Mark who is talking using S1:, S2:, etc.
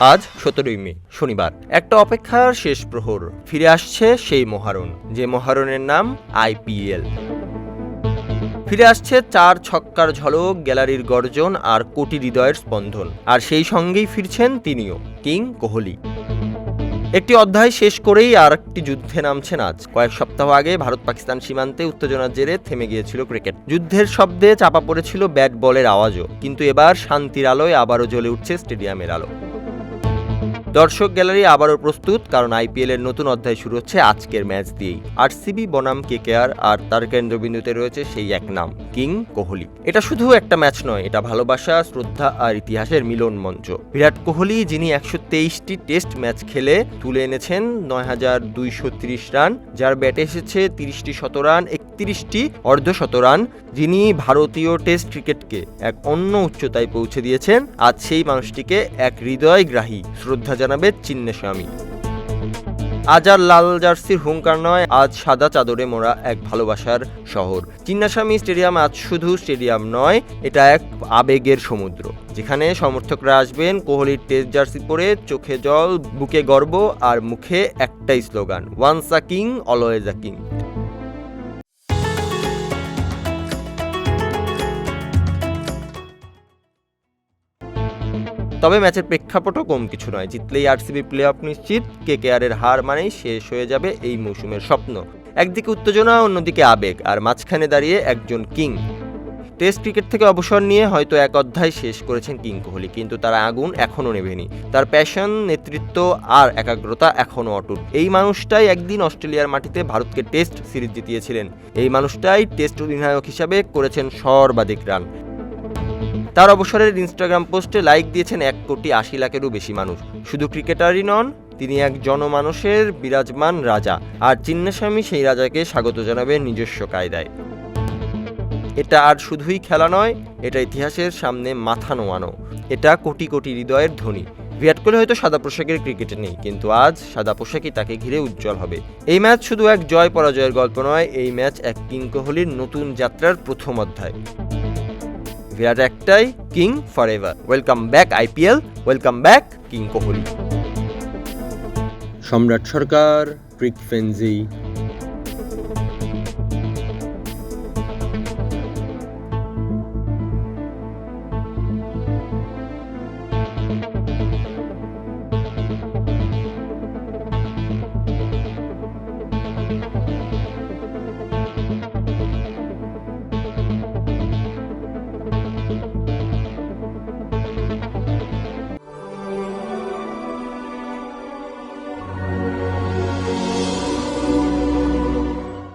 S1: আজ সতেরোই মে, শনিবার। একটা অপেক্ষার শেষ প্রহর ফিরে আসছে সেই মহারণ, যে মহারণের নাম আইপিএল ফিরে আসছে চার ছক্কার ঝলক, গ্যালারির গর্জন আর কোটি হৃদয়ের স্পন্দন, আর সেই সঙ্গেই ফিরছেন তিনিও, কিং কোহলি। একটি অধ্যায় শেষ করেই আর একটি যুদ্ধে নামছেন আজ। কয়েক সপ্তাহ আগে ভারত পাকিস্তান সীমান্তে উত্তেজনার জেরে থেমে গিয়েছিল ক্রিকেট। যুদ্ধের শব্দে চাপা পড়েছিল ব্যাট বলের আওয়াজও, কিন্তু এবার শান্তির আলোয় আবারও জ্বলে উঠছে স্টেডিয়ামের আলো। দর্শক গ্যালারি আবারও প্রস্তুত, কারণ আইপিএল এর নতুন অধ্যায় শুরু হচ্ছে আজকের ম্যাচ দিয়েই। আরসিবি, বনাম, কেকেআর আর আর তার কেন্দ্রবিন্দুতে রয়েছে সেই এক নাম, কিং কোহলি। এটা শুধু একটা ম্যাচ নয়, এটা ভালোবাসা, শ্রদ্ধা আর ইতিহাসের মিলন মঞ্চ। বিরাট কোহলি, যিনি একশো তেইশটি টেস্ট ম্যাচ খেলে তুলে এনেছেন নয় হাজার দুইশো তিরিশ রান, যার ব্যাটে এসেছে তিরিশটি শতরান একত্রিশটি অর্ধশতরান যিনি ভারতীয় টেস্ট ক্রিকেটকে এক অন্য উচ্চতায় পৌঁছে দিয়েছেন। আজ সেই মানুষটিকে এক হৃদয়গ্রাহী শ্রদ্ধা জানাবে চিন্নেস্বামী আজ আর লাল জার্সির হুঙ্কার নয়, আজ সাদা চাদরে মোড়া এক ভালোবাসার শহর। চিন্নাস্বামী স্টেডিয়াম আজ শুধু স্টেডিয়াম নয়, এটা এক আবেগের সমুদ্র, যেখানে সমর্থকরা আসবেন কোহলির টেস্ট জার্সি পরে চোখে জল, বুকে গর্ব আর মুখে একটাই slogan once a king always a king তবে ম্যাচের প্রেক্ষাপটও কম কিছু নয়। জিতলেই আরসিবি প্লে অফ নিশ্চিত কে এর হার মানেই শেষ হয়ে যাবে এই মৌসুমের স্বপ্ন। একদিকে উত্তেজনা, অন্যদিকে আবেগ, আর মাঝখানে দাঁড়িয়ে একজন কিং। টেস্ট ক্রিকেট থেকে অবসর নিয়ে হয়তো এক অধ্যায় শেষ করেছেন কিং কোহলি, কিন্তু তার আগুন এখনও নেভেনি। তার প্যাশন নেতৃত্ব আর একাগ্রতা এখনও অটুট। এই মানুষটাই একদিন অস্ট্রেলিয়ার মাটিতে ভারতকে টেস্ট সিরিজ জিতিয়েছিলেন। এই মানুষটাই টেস্ট অধিনায়ক হিসাবে করেছেন সর্বাধিক রান। তার অবসরের ইনস্টাগ্রাম পোস্টে লাইক দিয়েছেন এক কোটি আশি লাখেরও বেশি মানুষ। শুধু ক্রিকেটারই নন, তিনি এক জনমানুষের বিরাজমান রাজা। আর চিন্নাস্বামী সেই রাজাকে স্বাগত জানাবে নিজস্ব কায়দায়। এটা আর শুধুই খেলা নয়, এটা ইতিহাসের সামনে মাথা নোয়ানো। এটা কোটি কোটি হৃদয়ের ধ্বনি। বিরাট কোহলি হয়তো সাদা পোশাকের ক্রিকেটে নেই, কিন্তু আজ সাদা পোশাকই তাকে ঘিরে উজ্জ্বল হবে। এই ম্যাচ শুধু এক জয় পরাজয়ের গল্প নয়, এই ম্যাচ এক কিং কোহলির নতুন যাত্রার প্রথম অধ্যায়। বিরাট একটাই king forever welcome back IPL welcome back king Kohli Samrat Sarkar ক্রিক fancy